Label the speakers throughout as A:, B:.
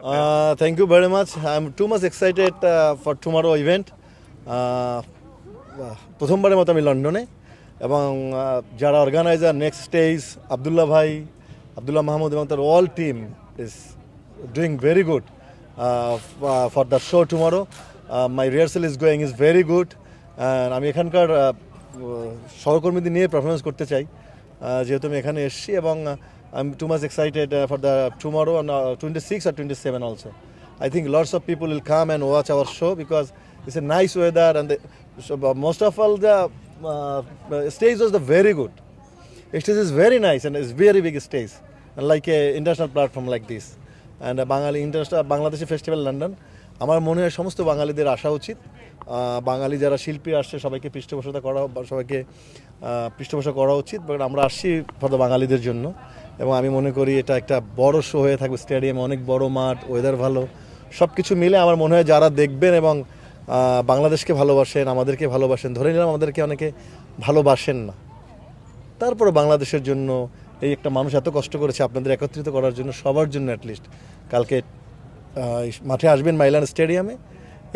A: Uh, thank you very much. I'm too much excited uh, for tomorrow event. Uh, প্রথমবারের মতো আমি লন্ডনে এবং uh, যারা অর্গানাইজার নেক্সট স্টেজ আবদুল্লাহ ভাই আবদুল্লাহ মাহমুদ এবং তার all team is doing very good for the show tomorrow my rehearsal is going is very good আমি এখানকার uh, সহকর্মীদের নিয়ে পারফরমেন্স করতে চাই uh, যেহেতু আমি এখানে এসেছি এবং I am too much excited for the tomorrow twenty six R twenty seven also I think lots of people will come and watch our show because it's a nice weather and the, so, most of all the uh, stage was the very good. Stage is very nice and it's very big stage and like a international platform like this. And uh, Bangali International Bangladeshi Festival London. আমার মনে হয় সমস্ত বাঙালিদের আসা উচিত বাঙালি যারা শিল্পী আসছে সবাইকে পৃষ্ঠপোষকতা করা সবাইকে পৃষ্ঠপোষক করা উচিত বাট আমরা আসছি ফর বাঙালিদের জন্য এবং আমি মনে করি এটা একটা বড় শো হয়ে থাকবে স্টেডিয়ামে অনেক বড় মাঠ ওয়েদার ভালো। সব কিছু মিলে আমার মনে হয় যারা দেখবেন এবং বাংলাদেশকে ভালোবাসেন, আমাদেরকে ভালোবাসেন, ধরে নিলাম আমাদেরকে অনেকে ভালোবাসেন না। তারপরে বাংলাদেশের জন্য এই একটা মানুষ এত কষ্ট করেছে আপনাদের একত্রিত করার জন্য, সবার জন্য অ্যাটলিস্ট কালকে মাঠে আসবেন মাইলান স্টেডিয়ামে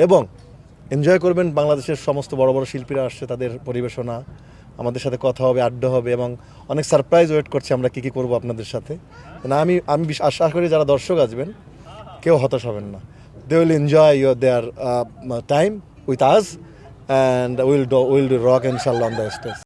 A: এবং এনজয় করবেন বাংলাদেশের সমস্ত বড় বড় শিল্পীরা আসছে, তাদের পরিবেশনা। আমাদের সাথে কথা হবে, আড্ডা হবে এবং অনেক সারপ্রাইজ ওয়েট করছি আমরা কী কী করব আপনাদের সাথে। না, আমি আমি আশা করি যারা দর্শক আসবেন, কেউ হতাশ হবেন না। They will enjoy your their time with us and will will do rock ইনশাল্লাহ অন দ্য স্টেজ